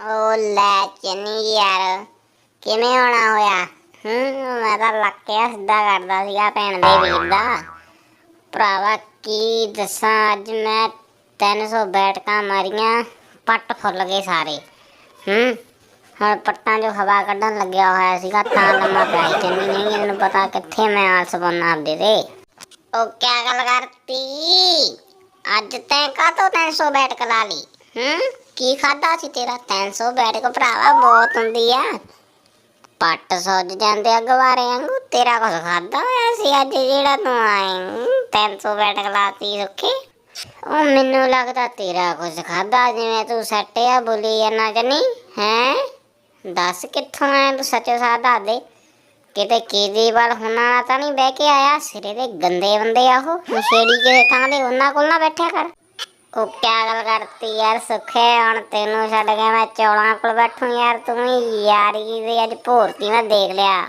ਓ ਲੈ ਚੰਨੀ ਯਾਰ, ਕਿਵੇਂ ਹੋਣਾ ਹੋਇਆ? ਹੂੰ, ਮੈਂ ਤਾਂ ਲੱਕਿਆ ਸਿੱਧਾ ਕਰਦਾ ਸੀਗਾ ਭੈਣ ਦੇ ਵੀਰ ਦਾ। ਭਰਾਵਾ, ਕੀ ਦੱਸਾਂ, ਅੱਜ ਮੈਂ 300 ਬੈਠਕਾਂ ਮਾਰੀਆਂ, ਪੱਟ ਫੁੱਲ ਗਏ ਸਾਰੇ। ਹੂੰ, ਹੁਣ ਪੱਟਾਂ ਜੋ ਹਵਾ ਕੱਢਣ ਲੱਗਿਆ ਹੋਇਆ ਸੀਗਾ, ਤਾਂ ਲੰਮਾ ਪਿਆ ਚੰਨੀ, ਨਹੀਂ ਇਹਨੂੰ ਪਤਾ ਕਿੱਥੇ ਮੈਂ ਆਲਸ ਬੰਨਾ ਆਪਦੇ ਤੇ। ਉਹ ਕਿਆ ਗੱਲ ਕਰਤੀ? ਅੱਜ ਤੈਂ ਕਾਹਤੋਂ 300 ਬੈਠਕ ਲਾ ਲਈ? ਹੂੰ? ਕੀ ਖਾਦਾ ਸੀ ਤੇਰਾ? 300 ਬੈਠਕ ਭਰਾਵਾ, ਬਹੁਤ ਹੁੰਦੀ ਆ। ਪੱਟ ਸੁੱਜ ਜਾਂਦੇ ਆ ਗਵਾਰੇ ਵਾਂਗੂ। ਤੇਰਾ ਕੁਝ ਖਾਦਾ ਹੋਇਆ ਸੀ ਅੱਜ ਜਿਹੜਾ ਤੂੰ ਆਏ 300 ਬੈਠਕ ਲਾਤੀ ਸੁੱਖੀ। ਉਹ ਮੈਨੂੰ ਲੱਗਦਾ ਤੇਰਾ ਕੁਝ ਖਾਦਾ ਜਿਵੇਂ ਤੂੰ ਸੱਟਿਆ ਬੋਲੀ ਜਾਣਾ ਜਨੀ ਹੈ? ਦੱਸ ਕਿੱਥੋਂ ਆਇਆ ਤੂੰ ਸੱਚੇ ਸਾਹ ਦੱਸ ਦੇ। ਕਿਤੇ ਕੇਜਰੀਵਾਲ ਹੁਣਾਂ ਤਾਂ ਨਹੀਂ ਬਹਿ ਕੇ ਆਇਆ? ਸਿਰੇ ਦੇ ਗੰਦੇ ਬੰਦੇ ਆ ਉਹ। ਨਸ਼ੇੜੀ ਜਿਹੇ ਥਾਂ ਦੇ ਉਹਨਾਂ ਕੋਲ ਨਾ ਬੈਠਿਆ ਕਰ। ਉਹ ਕਿਆ ਗੱਲ ਕਰਤੀ ਯਾਰ, ਸੁਖੇ ਹੁਣ ਤੈਨੂੰ ਛੱਡ ਕੇ ਮੈਂ ਚੌਲਾਂ ਕੋਲ ਬੈਠੂ ਯਾਰ, ਤੂੰ ਹੀ ਯਾਰੀ ਦੀ ਅੱਜ ਭੋਰਤੀ ਮੈਂ ਦੇਖ ਲਿਆ।